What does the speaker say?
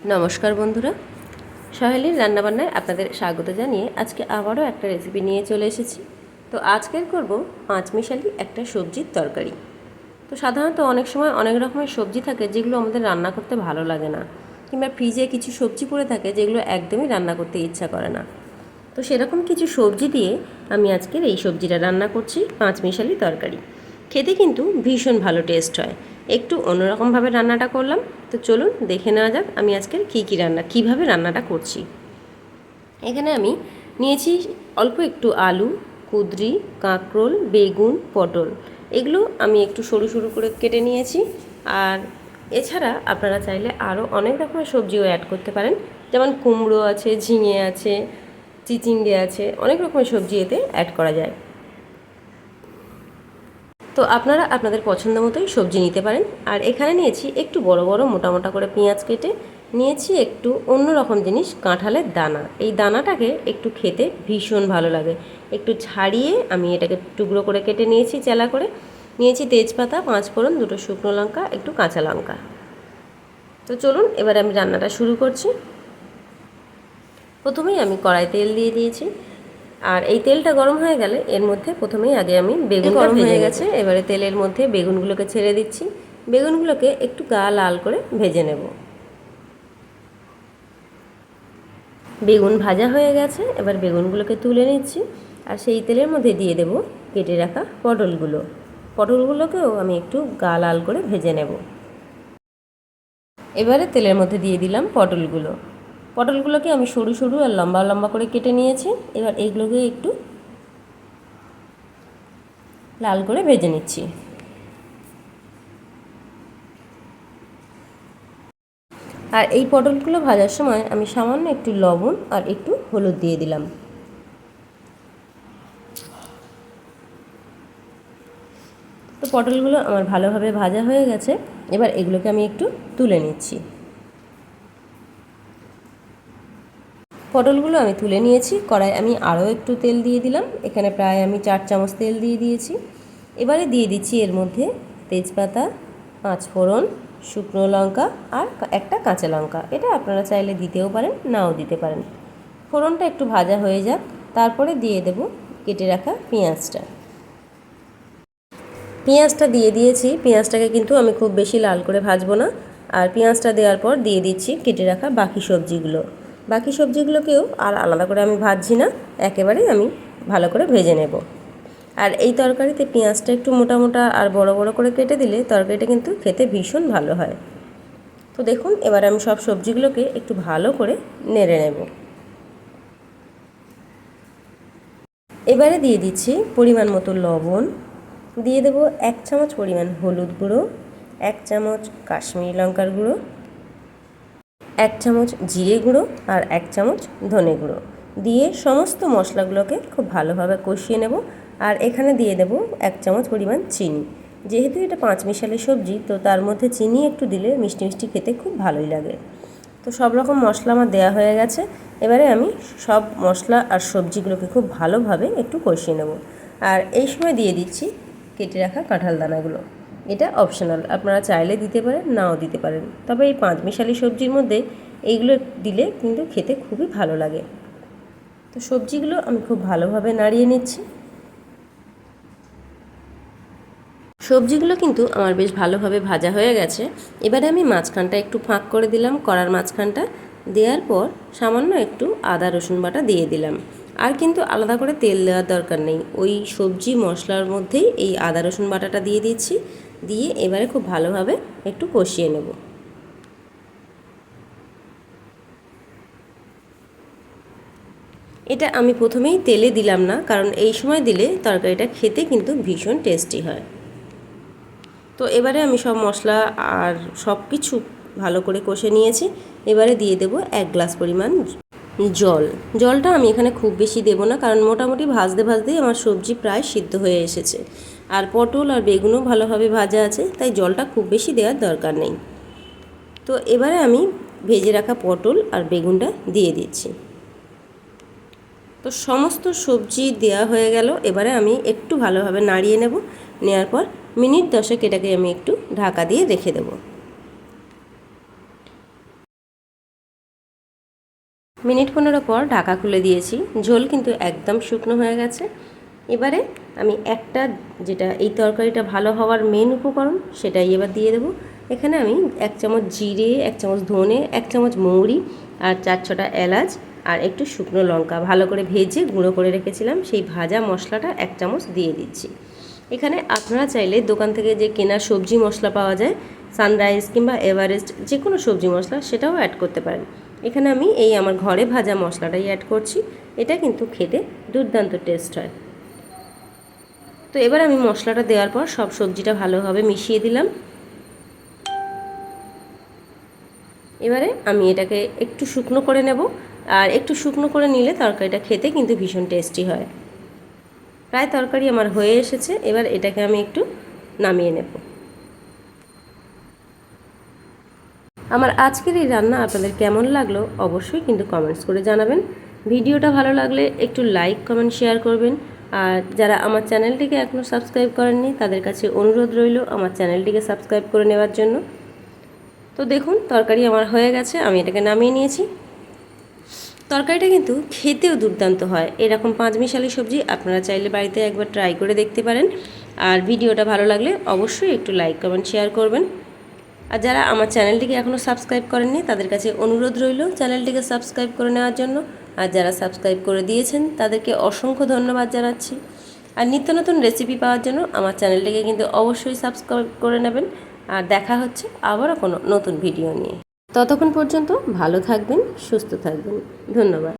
নমস্কার বন্ধুরা। সহেলির রান্নাবান্নায় আপনাদের স্বাগত জানিয়ে আজকে আবারও একটা রেসিপি নিয়ে চলে এসেছি। তো আজকের করব পাঁচমিশালি একটা সবজির তরকারি। তো সাধারণত অনেক সময় অনেক রকমের সবজি থাকে যেগুলো আমাদের রান্না করতে ভালো লাগে না কিংবা ফ্রিজে কিছু সবজি পড়ে থাকে যেগুলো একদমই রান্না করতে ইচ্ছা করে না। তো সেরকম কিছু সবজি দিয়ে আমি আজকের এই সবজিটা রান্না করছি পাঁচমিশালি তরকারি। খেতে কিন্তু ভীষণ ভালো টেস্ট হয়। একটু অন্যরকমভাবে রান্নাটা করলাম। তো চলুন দেখে নেওয়া যাক আমি আজকের কী কী রান্না, কীভাবে রান্নাটা করছি। এখানে আমি নিয়েছি অল্প একটু আলু, কুদরি, কাঁকরোল, বেগুন, পটল। এগুলো আমি একটু সরু সরু করে কেটে নিয়েছি। আর এছাড়া আপনারা চাইলে আরও অনেক রকমের সবজিও অ্যাড করতে পারেন। যেমন কুমড়ো আছে, ঝিঙে আছে, চিচিঙ্গে আছে, অনেক রকমের সবজি এতে অ্যাড করা যায়। তো আপনারা আপনাদের পছন্দ মতোই সবজি নিতে পারেন। আর এখানে নিয়েছি একটু বড় বড় মোটা মোটা করে পেঁয়াজ কেটে নিয়েছি একটু অন্য রকম জিনিস কাঁঠালের দানা। এই দানাটাকে একটু খেতে ভীষণ ভালো লাগে। একটু ছাড়িয়ে আমি এটাকে টুকরো করে কেটে নিয়েছি, চেলা করে। নিয়েছি তেজপাতা পাঁচ ফোড়ন দুটো শুকনো লঙ্কা, একটু কাঁচা লঙ্কা। তো চলুন, এবার আমি রান্নাটা শুরু করছি। প্রথমেই আমি কড়াই তেল দিয়ে দিয়েছি। আর এই তেলটা গরম হয়ে গেলে এর মধ্যে প্রথমেই আগে আমি বেগুন গরম হয়ে গেছে। এবারে তেলের মধ্যে বেগুনগুলোকে ছেড়ে দিচ্ছি। বেগুনগুলোকে একটু গা লাল করে ভেজে নেব। বেগুন ভাজা হয়ে গেছে। এবার বেগুনগুলোকে তুলে নিচ্ছি। আর সেই তেলের মধ্যে দিয়ে দেব কেটে রাখা পটলগুলো। পটলগুলোকেও আমি একটু গা লাল করে ভেজে নেব। এবারে তেলের মধ্যে দিয়ে দিলাম পটলগুলো। পটলগুলোকে আমি সরু সরু আর লম্বা লম্বা করে কেটে নিয়েছি। এবার এইগুলোকে একটু লাল করে ভেজে নিচ্ছি। আর এই পটলগুলো ভাজার সময় আমি সামান্য একটু লবণ আর একটু হলুদ দিয়ে দিলাম। তো পটলগুলো আমার ভালোভাবে ভাজা হয়ে গেছে। এবার এগুলোকে আমি একটু তুলে নিচ্ছি। পটলগুলো আমি তুলে নিয়েছি, কড়াই আমি আরও একটু তেল দিয়ে দিলাম, এখানে প্রায় আমি চার চামচ তেল দিয়ে দিয়েছি। এবারে দিয়ে দিচ্ছি এর মধ্যে তেজপাতা পাঁচ ফোড়ন শুকনো লঙ্কা আর একটা কাঁচা লঙ্কা। এটা আপনারা চাইলে দিতেও পারেন, নাও দিতে পারেন। ফোড়নটা একটু ভাজা হয়ে যাক, তারপরে দিয়ে দেব কেটে রাখা পেঁয়াজটা। পেঁয়াজটা দিয়ে দিয়েছি, পেঁয়াজটাকে কিন্তু আমি খুব বেশি লাল করে ভাজবো না। আর পেঁয়াজটা দেওয়ার পর দিয়ে দিচ্ছি কেটে রাখা বাকি সবজিগুলো। বাকি সবজিগুলোকেও আর আলাদা করে আমি ভাজছি না একেবারেই আমি ভালো করে ভেজে নেব। আর এই তরকারিতে পেঁয়াজটা একটু মোটা মোটা আর বড় বড় করে কেটে দিলে তরকারিটা কিন্তু খেতে ভীষণ ভালো হয়। তো দেখুন, এবার আমি সব সবজিগুলোকে একটু ভালো করে নেড়ে নেব। এবারে দিয়ে দিচ্ছি পরিমাণ মতো লবণ। দিয়ে দেব এক চামচ পরিমাণ হলুদ গুঁড়ো, এক চামচ কাশ্মীরি লঙ্কার গুঁড়ো এক চামচ জিরে গুঁড়ো আর এক চামচ ধনে গুঁড়ো। দিয়ে সমস্ত মশলাগুলোকে খুব ভালোভাবে কষিয়ে নেব আর এখানে দিয়ে দেব এক চামচ পরিমাণ চিনি। যেহেতু এটা পাঁচ মিশালি সবজি, তো তার মধ্যে চিনি একটু দিলে মিষ্টি মিষ্টি খেতে খুব ভালোই লাগে। তো সব রকম মশলা আমার দেওয়া হয়ে গেছে। এবারে আমি সব মশলা আর সবজিগুলোকে খুব ভালোভাবে একটু কষিয়ে নেব। আর এই সময় দিয়ে দিচ্ছি কেটে রাখা কাঁঠাল দানাগুলো। এটা অপশনাল আপনারা চাইলে দিতে পারেন, নাও দিতে পারেন। তবে এই পাঁচ মিশালি সবজির মধ্যে এইগুলো দিলে কিন্তু খেতে খুবই ভালো লাগে। তো সবজিগুলো আমি খুব ভালোভাবে নাড়িয়ে নিচ্ছি। সবজিগুলো কিন্তু আমার বেশ ভালোভাবে ভাজা হয়ে গেছে। এবারে আমি মাঝখানটা একটু ফাঁক করে দিলাম, কড়ার মাঝখানটা। দেওয়ার পর সামান্য একটু আদা, রসুন বাটা দিয়ে দিলাম। আর কিন্তু আলাদা করে তেল দেওয়ার দরকার নেই। ওই সবজি মশলার মধ্যেই এই আদা, রসুন বাটাটা দিয়ে দিচ্ছি। দিয়ে এবারে খুব ভালোভাবে একটু কষিয়ে নেব। এটা আমি প্রথমেই তেলে দিলাম না, কারণ এই সময় দিলে তরকারিটা খেতে কিন্তু ভীষণ টেস্টি হয়। তো এবারে আমি সব মশলা আর সব কিছু ভালো করে কষে নিয়েছি। এবারে দিয়ে দেব এক গ্লাস পরিমাণ জল। জলটা আমি এখানে খুব বেশি দেব না, কারণ মোটামুটি ভাজতে ভাজতেই আমার সবজি প্রায় সিদ্ধ হয়ে এসেছে। আর পটল আর বেগুনও ভালোভাবে ভাজা আছে, তাই জলটা খুব বেশি দেওয়ার দরকার নেই। তো এবারে আমি ভেজে রাখা পটল আর বেগুনটা দিয়ে দিচ্ছি। তো সমস্ত সবজি দেওয়া হয়ে গেল, এবারে আমি একটু ভালোভাবে নাড়িয়ে নেব, নেওয়ার পর মিনিট দশেক এটাকে আমি একটু ঢাকা দিয়ে রেখে দেবো। মিনিট পনেরো পর ঢাকা খুলে দিয়েছি, ঝোল কিন্তু একদম শুকনো হয়ে গেছে। এবারে আমি একটা যেটা, এই তরকারিটা ভালো হওয়ার মেন উপকরণ, সেটাই এবার দিয়ে দেবো। এখানে আমি এক চামচ জিরে, এক চামচ ধনে, এক চামচ মৌরি আর চার ছটা এলাচ আর একটু শুকনো লঙ্কা ভালো করে ভেজে গুঁড়ো করে রেখেছিলাম। সেই ভাজা মশলাটা এক চামচ দিয়ে দিচ্ছি। এখানে আপনারা চাইলে দোকান থেকে যে কেনা সবজি মশলা পাওয়া যায়, সানরাইজ কিংবা এভারেস্ট, যে কোনো সবজি মশলা, সেটাও অ্যাড করতে পারেন। এখানে আমি এই আমার ঘরে ভাজা মশলাটাই অ্যাড করছি। এটা কিন্তু খেতে দুর্দান্ত টেস্ট হয়। তো এবার আমি মশলাটা দেওয়ার পর সব সবজিটা ভালোভাবে মিশিয়ে দিলাম। এবারে আমি এটাকে একটু শুকনো করে নেব। আর একটু শুকনো করে নিলে তরকারিটা খেতে কিন্তু ভীষণ টেস্টি হয়। প্রায় তরকারি আমার হয়ে এসেছে। এবার এটাকে আমি একটু নামিয়ে নেব। আমার আজকের এই রান্না আপনাদের কেমন লাগল অবশ্যই কিন্তু কমেন্টস করে জানাবেন। ভিডিওটা ভালো লাগলে একটু লাইক, কমেন্ট, শেয়ার করবেন। আর যারা আমার চ্যানেলটিকে এখনও সাবস্ক্রাইব করেননি, তাদের কাছে অনুরোধ রইল আমার চ্যানেলটিকে সাবস্ক্রাইব করে নেওয়ার জন্য। তো দেখুন, তরকারি আমার হয়ে গেছে, আমি এটাকে নামিয়ে নিয়েছি। তরকারিটা কিন্তু খেতেও দুর্দান্ত হয়। এরকম পাঁচমিশালি সবজি আপনারা চাইলে বাড়িতে একবার ট্রাই করে দেখতে পারেন। আর ভিডিওটা ভালো লাগলে অবশ্যই একটু লাইক, কমেন্ট, শেয়ার করবেন। আর যারা আমার চ্যানেলটিকে এখনও সাবস্ক্রাইব করেননি, তাদের কাছে অনুরোধ রইল চ্যানেলটিকে সাবস্ক্রাইব করে নেওয়ার জন্য। আর যারা সাবস্ক্রাইব করে দিয়েছেন, তাদেরকে অসংখ্য ধন্যবাদ জানাচ্ছি। আর নিত্য নতুন রেসিপি পাওয়ার জন্য আমার চ্যানেলটিকে কিন্তু অবশ্যই সাবস্ক্রাইব করে নেবেন। আর দেখা হচ্ছে আবারও কোনো নতুন ভিডিও নিয়ে। ততক্ষণ পর্যন্ত ভালো থাকবেন, সুস্থ থাকবেন। ধন্যবাদ।